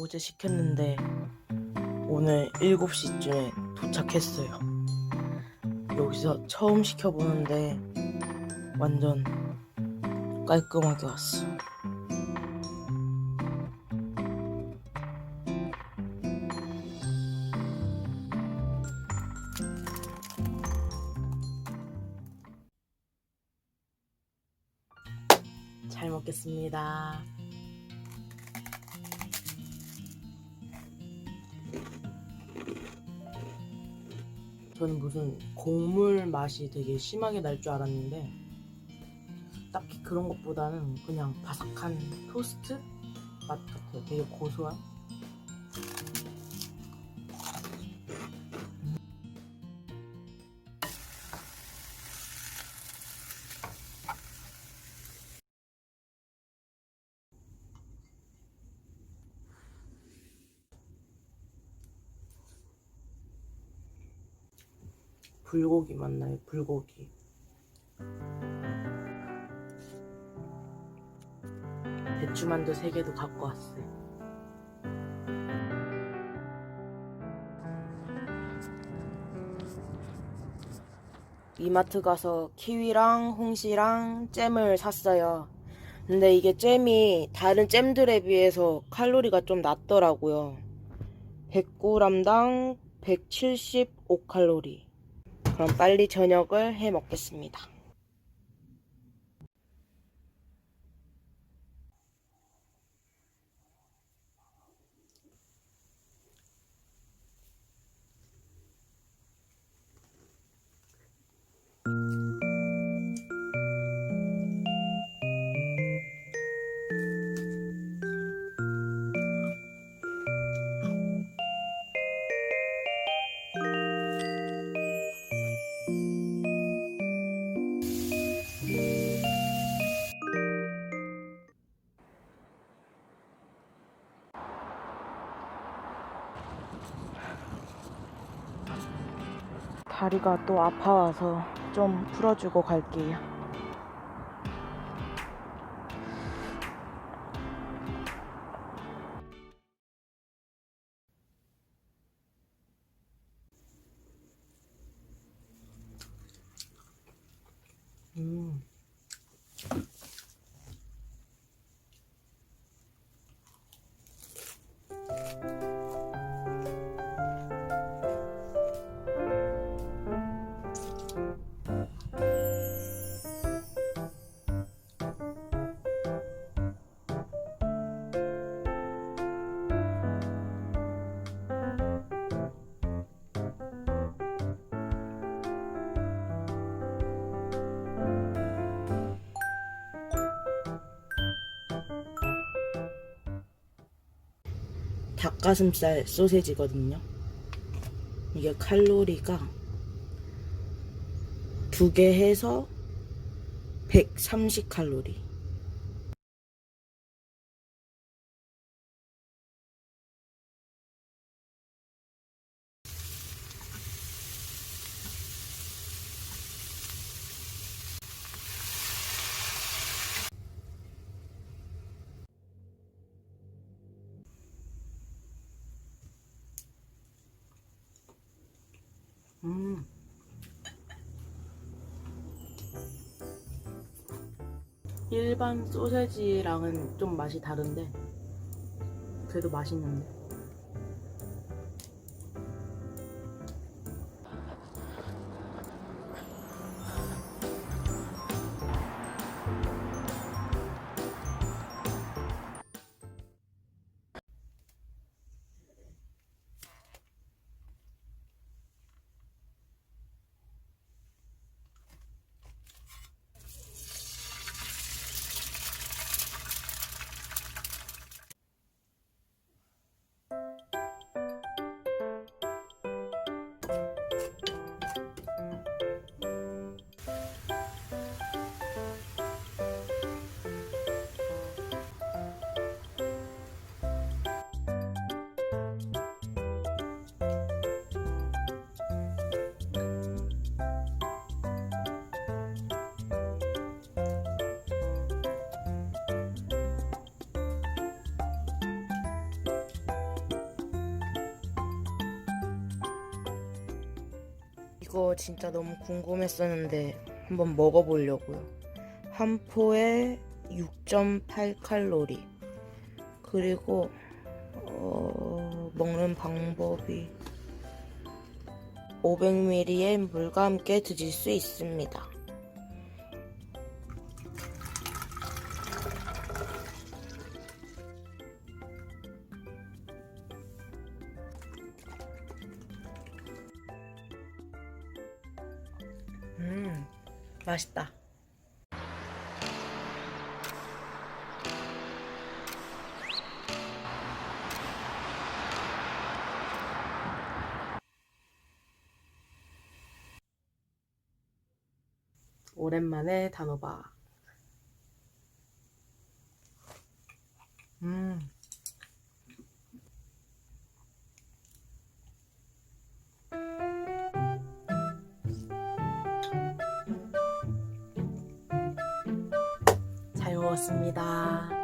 어제 시켰는데 오늘 7시쯤에 도착했어요. 여기서 처음 시켜보는데 완전 깔끔하게 왔어. 잘 먹겠습니다. 저는 무슨 곡물 맛이 되게 심하게 날 줄 알았는데 딱히 그런 것보다는 그냥 바삭한 토스트 맛 같아요. 되게 고소한. 불고기 맞나요? 불고기. 배추만두 3개도 갖고 왔어요. 이마트 가서 키위랑 홍시랑 잼을 샀어요. 근데 이게 잼이 다른 잼들에 비해서 칼로리가 좀 낮더라고요. 100g당 175칼로리. 그럼 빨리 저녁을 해 먹겠습니다. 다리가 또 아파와서 좀 풀어주고 갈게요. 음. 닭가슴살 소세지거든요. 이게 칼로리가 두 개 해서 130 칼로리. 음. 일반 소세지랑은 좀 맛이 다른데 그래도 맛있는데 이거 진짜 너무 궁금했었는데 한번 먹어보려고요. 한 포에 6.8칼로리. 그리고 어, 먹는 방법이 500ml의 물과 함께 드실 수 있습니다. 맛있다. 오랜만에 단호박. 음. 잘 먹었습니다.